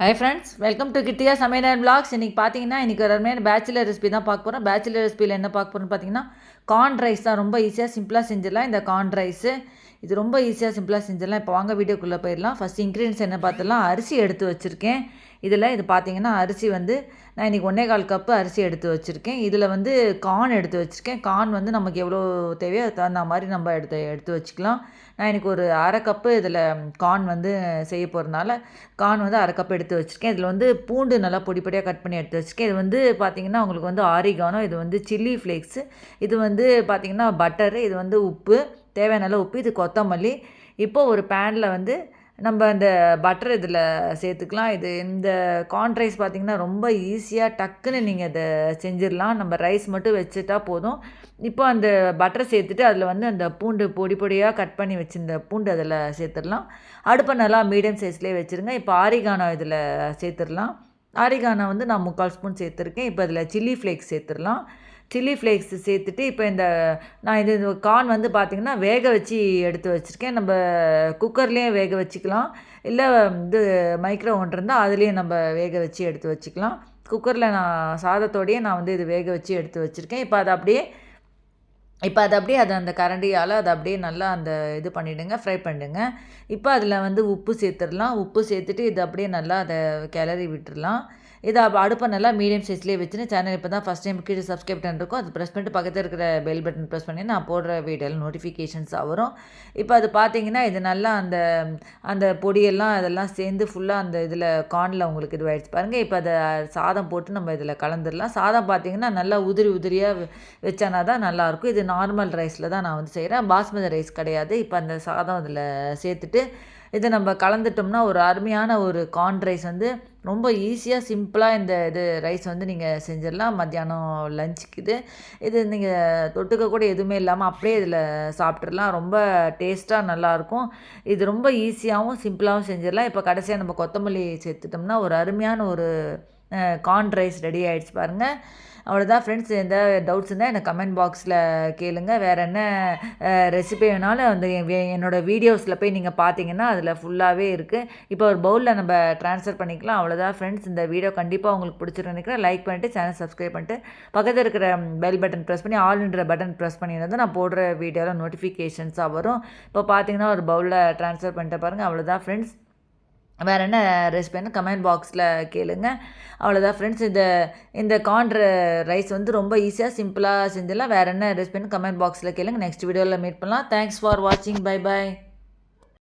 Hi friends welcome to Kittiya சமையல் and blocks இன்றைக்கி பார்த்தீங்கன்னா இன்றைக்கி ஒரு அருமையான பேச்சுலர் ரெசிபி தான் பார்க்க போகிறோம் பேச்சுலர் ரெசிபியில் என்ன பார்க்க போகிறோம்னு பார்த்தீங்கன்னா கார்ன் ரைஸ் தான் ரொம்ப ஈஸியாக சிம்பிளாக செஞ்சிடலாம். இந்த கார்ன் ரைஸு இது ரொம்ப ஈஸியாக சிம்பிளாக செஞ்சிடலாம். இப்போ வாங்க வீடியோக்குள்ளே போயிடலாம். ஃபஸ்ட் இன்க்ரீடியன்ஸ் என்ன பார்த்துலாம் அரிசி எடுத்து வச்சுருக்கேன். இதில் இது பார்த்தீங்கன்னா அரிசி வந்து நான் இன்றைக்கி ஒன்றே கால் கப்பு அரிசி எடுத்து வச்சுருக்கேன். இதில் வந்து கார்ன் எடுத்து வச்சுருக்கேன். கார்ன் வந்து நமக்கு எவ்வளோ தேவையோ அது தகுந்த மாதிரி நம்ம எடுத்து எடுத்து வச்சுக்கலாம். நான் இன்றைக்கி ஒரு அரை கப்பு இதில் கார்ன் வந்து செய்ய போகிறதுனால கார்ன் வந்து அரை கப்பு எடுத்து வச்சுருக்கேன். இதில் வந்து பூண்டு நல்லா பொடி பொடியாக கட் பண்ணி எடுத்து வச்சுருக்கேன். இது வந்து பார்த்திங்கன்னா உங்களுக்கு வந்து ஆரிகானோ இது வந்து சில்லி ஃப்ளேக்ஸு. இது வந்து பார்த்திங்கன்னா பட்டரு இது வந்து உப்பு. தேவையான உப்பு இது கொத்தமல்லி. இப்போது ஒரு பேனில் வந்து நம்ம அந்த பட்டர் இதில் சேர்த்துக்கலாம். இது இந்த கார்ன் ரைஸ் பார்த்திங்கன்னா ரொம்ப ஈஸியாக டக்குன்னு நீங்கள் அதை செஞ்சிடலாம். நம்ம ரைஸ் மட்டும் வச்சுட்டா போதும். இப்போ அந்த பட்டர் சேர்த்துட்டு அதில் வந்து அந்த பூண்டு பொடி பொடியாக கட் பண்ணி வச்சுருந்த பூண்டு அதில் சேர்த்துடலாம். அடுப்பை நல்லா மீடியம் சைஸ்லேயே வச்சுருங்க. இப்போ ஆரிகானோ இதில் சேர்த்துடலாம். ஆரிகானோ வந்து நான் முக்கால் ஸ்பூன் சேர்த்துருக்கேன். இப்போ அதில் சில்லி ஃப்ளேக்ஸ் சேர்த்துடலாம். சில்லி ஃப்ளேக்ஸ் சேர்த்துட்டு இப்போ இந்த நான் இது கார்ன் வந்து பார்த்திங்கன்னா வேக வச்சு எடுத்து வச்சுருக்கேன். நம்ம குக்கர்லேயும் வேக வச்சுக்கலாம். இல்லை இது மைக்ரோ ஒன்று இருந்தால் அதுலேயும் நம்ம வேக வச்சு எடுத்து வச்சுக்கலாம். குக்கரில் நான் சாதத்தோடையே நான் வந்து இது வேக வச்சு எடுத்து வச்சுருக்கேன். இப்போ அதை அப்படியே இப்போ அதை அப்படியே அதை அந்த கரண்டியால் அதை அப்படியே நல்லா அந்த இது பண்ணிவிடுங்க ஃப்ரை பண்ணிடுங்க இப்போ அதில் வந்து உப்பு சேர்த்துடலாம். உப்பு சேர்த்துட்டு இது அப்படியே நல்லா அதை கிளறி விட்டுடலாம். இதை அடுப்பை நல்லா மீடியம் சைஸ்லேயே வச்சுன்னு சேனல் இப்போ தான் ஃபஸ்ட் டைம் கீழே சப்ஸ்கிரைப் பண்ணிருக்கோம் அது ப்ரெஸ் பண்ணிட்டு பக்கத்தில் இருக்கிற பெல் பட்டன் ப்ரெஸ் பண்ணி நான் போடுற வீடியோவில் நோட்டிஃபிகேஷன்ஸாக வரும். இப்போ அது பார்த்தீங்கன்னா இது நல்லா அந்த அந்த பொடியெல்லாம் அதெல்லாம் சேர்ந்து ஃபுல்லாக அந்த இதில் கார்னில் உங்களுக்கு இதுவாகிடுச்சு பாருங்கள் இப்போ அதை சாதம் போட்டு நம்ம இதில் கலந்துடலாம் சாதம் பார்த்தீங்கன்னா நல்லா உதிரி உதிரியாக வச்சானா தான் நல்லாயிருக்கும். இது நார்மல் ரைஸில் தான் நான் வந்து செய்கிறேன் பாஸ்மதி ரைஸ் கிடையாது. இப்போ அந்த சாதம் அதில் சேர்த்துட்டு இதை நம்ம கலந்துட்டோம்னா ஒரு அருமையான ஒரு கார்ன் ரைஸ் வந்து ரொம்ப ஈஸியாக சிம்பிளாக இந்த இது ரைஸ் வந்து நீங்கள் செஞ்சிடலாம். மத்தியானம் லஞ்சுக்கு இது. இது நீங்கள் தொட்டுக்க கூட எதுவுமே இல்லாமல் அப்படியே இதில் சாப்பிட்றலாம் ரொம்ப டேஸ்ட்டாக நல்லாயிருக்கும். இது ரொம்ப ஈஸியாகவும் சிம்பிளாகவும் செஞ்சிடலாம். இப்போ கடைசியாக நம்ம கொத்தமல்லி சேர்த்துட்டோம்னா ஒரு அருமையான ஒரு கார்ன் ரைஸ் ரெடி ஆகிடுச்சு பாருங்கள் அவ்வளோதான் ஃப்ரெண்ட்ஸ் எந்த டவுட்ஸ் இருந்தால் எனக்கு கமெண்ட் பாக்ஸில் கேளுங்க. வேறு என்ன ரெசிபி வேணாலும் அந்த என்னோடய வீடியோஸில் போய் நீங்கள் பார்த்தீங்கன்னா அதில் ஃபுல்லாகவே இருக்குது இப்போ ஒரு பவுலில் நம்ம ட்ரான்ஸ்ஃபர் பண்ணிக்கலாம். அவ்வளோதான் ஃப்ரெண்ட்ஸ் இந்த வீடியோ கண்டிப்பாக உங்களுக்கு பிடிச்சிருக்கு நினைக்கிறேன். லைக் பண்ணிவிட்டு சேனல் சப்ஸ்கிரைப் பண்ணிட்டு பக்கத்தில் இருக்கிற பெல் பட்டன் ப்ரெஸ் பண்ணி ஆல்ன்ற பட்டன் ப்ரெஸ் பண்ணியிருந்தால் நான் போடுற வீடியோவில் நோட்டிஃபிகேஷன்ஸாக வரும். இப்போ பார்த்தீங்கன்னா ஒரு பவுலில் ட்ரான்ஸ்ஃபர் பண்ணிட்டு பாருங்கள் அவ்வளோதான் ஃப்ரெண்ட்ஸ் வேறு என்ன ரெசிபின்னு கமெண்ட் பாக்ஸில் கேளுங்க. அவ்வளோதான் ஃப்ரெண்ட்ஸ் இந்த இந்த கார்ன் ரைஸ் வந்து ரொம்ப ஈஸியாக சிம்பிளாக செஞ்சிடலாம். வேறு என்ன ரெசிபின்னு கமெண்ட் பாக்ஸில் கேளுங்க. நெக்ஸ்ட் வீடியோவில் மீட் பண்ணலாம். தேங்க்ஸ் ஃபார் வாட்சிங் பை பாய்